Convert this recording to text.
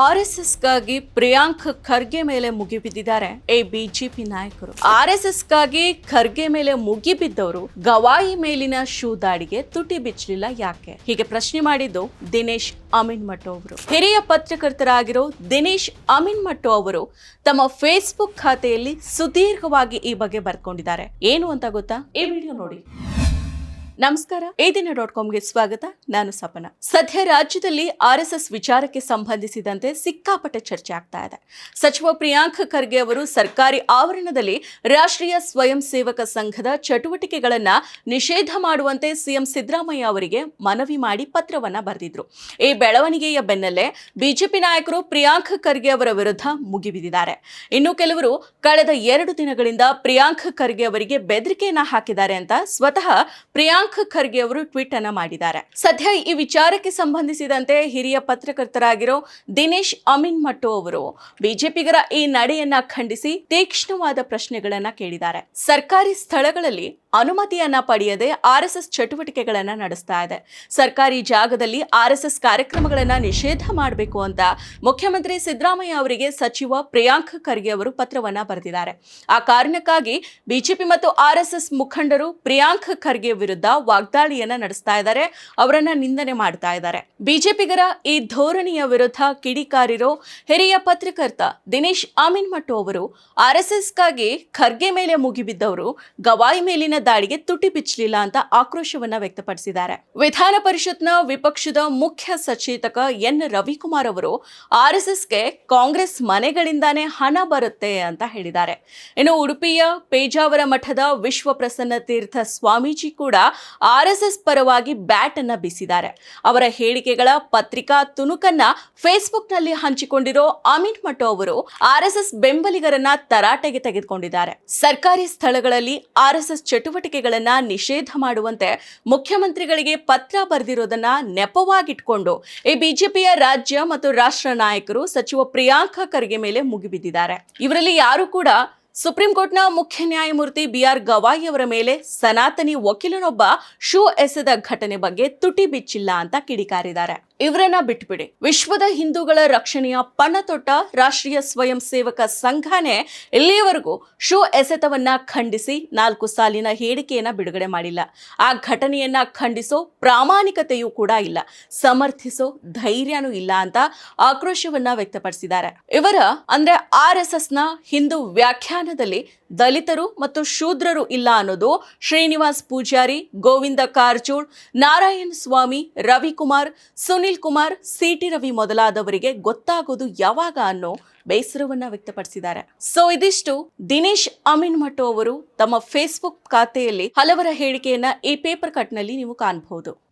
ಆರ್ಎಸ್ಎಸ್ಗಾಗಿ ಪ್ರಿಯಾಂಕ್ ಖರ್ಗೆ ಮೇಲೆ ಮುಗಿಬಿದ್ದಿದ್ದಾರೆ. A BJP ನಾಯಕರು. ಆರ್ಎಸ್ಎಸ್ಗಾಗಿ ಖರ್ಗೆ ಮೇಲೆ ಮುಗಿಬಿದ್ದವರು ಗವಾಯಿ ಮೇಲಿನ ಶೂ ದಾಡಿಗೆ ತುಟಿ ಬಿಚ್ಚಲಿಲ್ಲ ಯಾಕೆ? ಹೀಗೆ ಪ್ರಶ್ನೆ ಮಾಡಿದ್ದು ದಿನೇಶ್ ಅಮೀನ್ ಮಟ್ಟೋ ಅವರು. ಹಿರಿಯ ಪತ್ರಕರ್ತರಾಗಿರೋ ದಿನೇಶ್ ಅಮೀನ್ ಮಟ್ಟೋ ಅವರು ತಮ್ಮ ಫೇಸ್ಬುಕ್ ಖಾತೆಯಲ್ಲಿ ಸುದೀರ್ಘವಾಗಿ ಈ ಬಗ್ಗೆ ಬರ್ಕೊಂಡಿದ್ದಾರೆ. ಏನು ಅಂತ ಗೊತ್ತಾ? ಈ ವಿಡಿಯೋ ನೋಡಿ. ನಮಸ್ಕಾರ. ಈ ದಿನ ಡಾಟ್ ಕಾಮ್ಗೆ ಸ್ವಾಗತ. ನಾನು ಸಪನ. ಸದ್ಯ ರಾಜ್ಯದಲ್ಲಿ ಆರ್ಎಸ್ಎಸ್ ವಿಚಾರಕ್ಕೆ ಸಂಬಂಧಿಸಿದಂತೆ ಸಿಕ್ಕಾಪಟ್ಟೆ ಚರ್ಚೆ ಆಗ್ತಾ ಇದೆ. ಸಚಿವ ಪ್ರಿಯಾಂಕ್ ಖರ್ಗೆ ಅವರು ಸರ್ಕಾರಿ ಆವರಣದಲ್ಲಿ ರಾಷ್ಟ್ರೀಯ ಸ್ವಯಂ ಸೇವಕ ಸಂಘದ ಚಟುವಟಿಕೆಗಳನ್ನ ನಿಷೇಧ ಮಾಡುವಂತೆ ಸಿಎಂ ಸಿದ್ದರಾಮಯ್ಯ ಅವರಿಗೆ ಮನವಿ ಮಾಡಿ ಪತ್ರವನ್ನ ಬರೆದಿದ್ರು. ಈ ಬೆಳವಣಿಗೆಯ ಬೆನ್ನಲ್ಲೇ ಬಿಜೆಪಿ ನಾಯಕರು ಪ್ರಿಯಾಂಕ್ ಖರ್ಗೆ ಅವರ ವಿರುದ್ಧ ಮುಗಿಬಿದ್ದಿದ್ದಾರೆ ಇನ್ನು ಕೆಲವರು ಕಳೆದ ಎರಡು ದಿನಗಳಿಂದ ಪ್ರಿಯಾಂಕ್ ಖರ್ಗೆ ಅವರಿಗೆ ಬೆದರಿಕೆಯನ್ನ ಹಾಕಿದ್ದಾರೆ ಅಂತ ಸ್ವತಃ ಪ್ರಿಯಾಂಕ್ ಖರ್ಗೆ ಅವರು ಟ್ವೀಟ್ ಅನ್ನ ಮಾಡಿದ್ದಾರೆ. ಸದ್ಯ ಈ ವಿಚಾರಕ್ಕೆ ಸಂಬಂಧಿಸಿದಂತೆ ಹಿರಿಯ ಪತ್ರಕರ್ತರಾಗಿರೋ ದಿನೇಶ್ ಅಮೀನ್ ಮಟ್ಟು ಅವರು ಬಿಜೆಪಿಗರ ಈ ನಡೆಯನ್ನ ಖಂಡಿಸಿ ತೀಕ್ಷ್ಣವಾದ ಪ್ರಶ್ನೆಗಳನ್ನ ಕೇಳಿದ್ದಾರೆ. ಸರ್ಕಾರಿ ಸ್ಥಳಗಳಲ್ಲಿ ಅನುಮತಿಯನ್ನ ಪಡೆಯದೆ ಆರ್ಎಸ್ಎಸ್ ಚಟುವಟಿಕೆಗಳನ್ನ ನಡೆಸ್ತಾ ಇದೆ. ಸರ್ಕಾರಿ ಜಾಗದಲ್ಲಿ ಆರ್ಎಸ್ಎಸ್ ಕಾರ್ಯಕ್ರಮಗಳನ್ನ ನಿಷೇಧ ಮಾಡಬೇಕು ಅಂತ ಮುಖ್ಯಮಂತ್ರಿ ಸಿದ್ದರಾಮಯ್ಯ ಅವರಿಗೆ ಸಚಿವ ಪ್ರಿಯಾಂಕ್ ಖರ್ಗೆ ಅವರು ಪತ್ರವನ್ನ ಬರೆದಿದ್ದಾರೆ. ಆ ಕಾರಣಕ್ಕಾಗಿ ಬಿಜೆಪಿ ಮತ್ತು ಆರ್ಎಸ್ಎಸ್ ಮುಖಂಡರು ಪ್ರಿಯಾಂಕ್ ಖರ್ಗೆ ವಿರುದ್ಧ ವಾಗ್ದಾಳಿಯನ್ನ ನಡೆಸ್ತಾ ಇದ್ದಾರೆ. ಅವರನ್ನ ನಿಂದನೆ ಮಾಡ್ತಾ ಇದ್ದಾರೆ. ಬಿಜೆಪಿಗರ ಈ ಧೋರಣೆಯ ವಿರುದ್ಧ ಕಿಡಿಕಾರಿರೋ ಹಿರಿಯ ಪತ್ರಕರ್ತ ದಿನೇಶ್ ಅಮೀನ್ ಮಟ್ಟು ಅವರು ಆರ್ಎಸ್ಎಸ್ಗಾಗಿ ಖರ್ಗೆ ಮೇಲೆ ಮುಗಿಬಿದ್ದವರು ಗವಾಯಿ ಮೇಲಿನ ದಾಳಿಗೆ ತುಟಿ ಬಿಚ್ಚಲಿಲ್ಲ ಅಂತ ಆಕ್ರೋಶವನ್ನ ವ್ಯಕ್ತಪಡಿಸಿದ್ದಾರೆ. ವಿಧಾನ ಪರಿಷತ್ನ ವಿಪಕ್ಷದ ಮುಖ್ಯ ಸಚೇತಕ ಎನ್. ರವಿಕುಮಾರ್ ಅವರು ಆರ್ಎಸ್ಎಸ್ಗೆ ಕಾಂಗ್ರೆಸ್ ಮನೆಗಳಿಂದಾನೇ ಹಣ ಬರುತ್ತೆ ಅಂತ ಹೇಳಿದ್ದಾರೆ. ಇನ್ನು ಉಡುಪಿಯ ಪೇಜಾವರ ಮಠದ ವಿಶ್ವ ಪ್ರಸನ್ನ ತೀರ್ಥ ಸ್ವಾಮೀಜಿ ಕೂಡ ಆರ್ಎಸ್ಎಸ್ ಪರವಾಗಿ ಬ್ಯಾಟ್ ಅನ್ನ ಬೀಸಿದ್ದಾರೆ. ಅವರ ಹೇಳಿಕೆಗಳ ಪತ್ರಿಕಾ ತುಣುಕನ್ನ ಫೇಸ್ಬುಕ್ನಲ್ಲಿ ಹಂಚಿಕೊಂಡಿರೋ ಅಮಿತ್ ಮಠೋ ಅವರು ಆರ್ಎಸ್ಎಸ್ ಬೆಂಬಲಿಗರನ್ನ ತರಾಟೆಗೆ ತೆಗೆದುಕೊಂಡಿದ್ದಾರೆ. ಸರ್ಕಾರಿ ಸ್ಥಳಗಳಲ್ಲಿ ಆರ್ಎಸ್ಎಸ್ ಚಟುವಟಿಕೆಗಳನ್ನ ನಿಷೇಧ ಮಾಡುವಂತೆ ಮುಖ್ಯಮಂತ್ರಿಗಳಿಗೆ ಪತ್ರ ಬರೆದಿರೋದನ್ನ ನೆಪವಾಗಿಟ್ಕೊಂಡು ಈ ಬಿಜೆಪಿಯ ರಾಜ್ಯ ಮತ್ತು ರಾಷ್ಟ್ರ ನಾಯಕರು ಸಚಿವ ಪ್ರಿಯಾಂಕ ಖರ್ಗೆ ಮೇಲೆ ಮುಗಿಬಿದ್ದಿದ್ದಾರೆ. ಇವರಲ್ಲಿ ಯಾರು ಕೂಡ ಸುಪ್ರೀಂ ಕೋರ್ಟ್ನ ಮುಖ್ಯ ನ್ಯಾಯಮೂರ್ತಿ ಬಿಆರ್ ಗವಾಯಿ ಅವರ ಮೇಲೆ ಸನಾತನಿ ವಕೀಲನೊಬ್ಬ ಶೂ ಎಸೆದ ಘಟನೆ ಬಗ್ಗೆ ತುಟಿ ಬಿಚ್ಚಿಲ್ಲ ಅಂತ ಕಿಡಿಕಾರಿದ್ದಾರೆ. ಇವರನ್ನ ಬಿಟ್ಬಿಡಿ. ವಿಶ್ವದ ಹಿಂದೂಗಳ ರಕ್ಷಣೆಯ ಪಣ ತೊಟ್ಟ ರಾಷ್ಟ್ರೀಯ ಸ್ವಯಂ ಸೇವಕ ಸಂಘನೇ ಇಲ್ಲಿಯವರೆಗೂ ಶೂ ಎಸೆತವನ್ನ ಖಂಡಿಸಿ ನಾಲ್ಕು ಸಾಲಿನ ಹೇಳಿಕೆಯನ್ನ ಬಿಡುಗಡೆ ಮಾಡಿಲ್ಲ. ಆ ಘಟನೆಯನ್ನ ಖಂಡಿಸೋ ಪ್ರಾಮಾಣಿಕತೆಯೂ ಕೂಡ ಇಲ್ಲ. ಸಮರ್ಥಿಸೋ ಧೈರ್ಯನೂ ಇಲ್ಲ ಅಂತ ಆಕ್ರೋಶವನ್ನ ವ್ಯಕ್ತಪಡಿಸಿದ್ದಾರೆ. ಇವರ ಅಂದ್ರೆ ಆರ್ ಎಸ್ ಎಸ್ನ ಹಿಂದೂ ವ್ಯಾಖ್ಯಾನದಲ್ಲಿ ದಲಿತರು ಮತ್ತು ಶೂದ್ರರು ಇಲ್ಲ ಅನ್ನೋದು ಶ್ರೀನಿವಾಸ್ ಪೂಜಾರಿ, ಗೋವಿಂದ ಕಾರಜೋಳ್, ನಾರಾಯಣ್ ಸ್ವಾಮಿ, ರವಿಕುಮಾರ್, ಸುನಿಲ್ ಕುಮಾರ್, ಸಿಟಿ ರವಿ ಮೊದಲಾದವರಿಗೆ ಗೊತ್ತಾಗೋದು ಯಾವಾಗ ಅನ್ನೋ ಬೇಸರವನ್ನ ವ್ಯಕ್ತಪಡಿಸಿದ್ದಾರೆ. ಸೊ ಇದಿಷ್ಟು ದಿನೇಶ್ ಅಮೀನ್ ಮಠೋ ಅವರು ತಮ್ಮ ಫೇಸ್ಬುಕ್ ಖಾತೆಯಲ್ಲಿ ಹಲವರ ಹೇಳಿಕೆಯನ್ನ ಈ ಪೇಪರ್ ಕಟ್ನಲ್ಲಿ ನೀವು ಕಾಣಬಹುದು.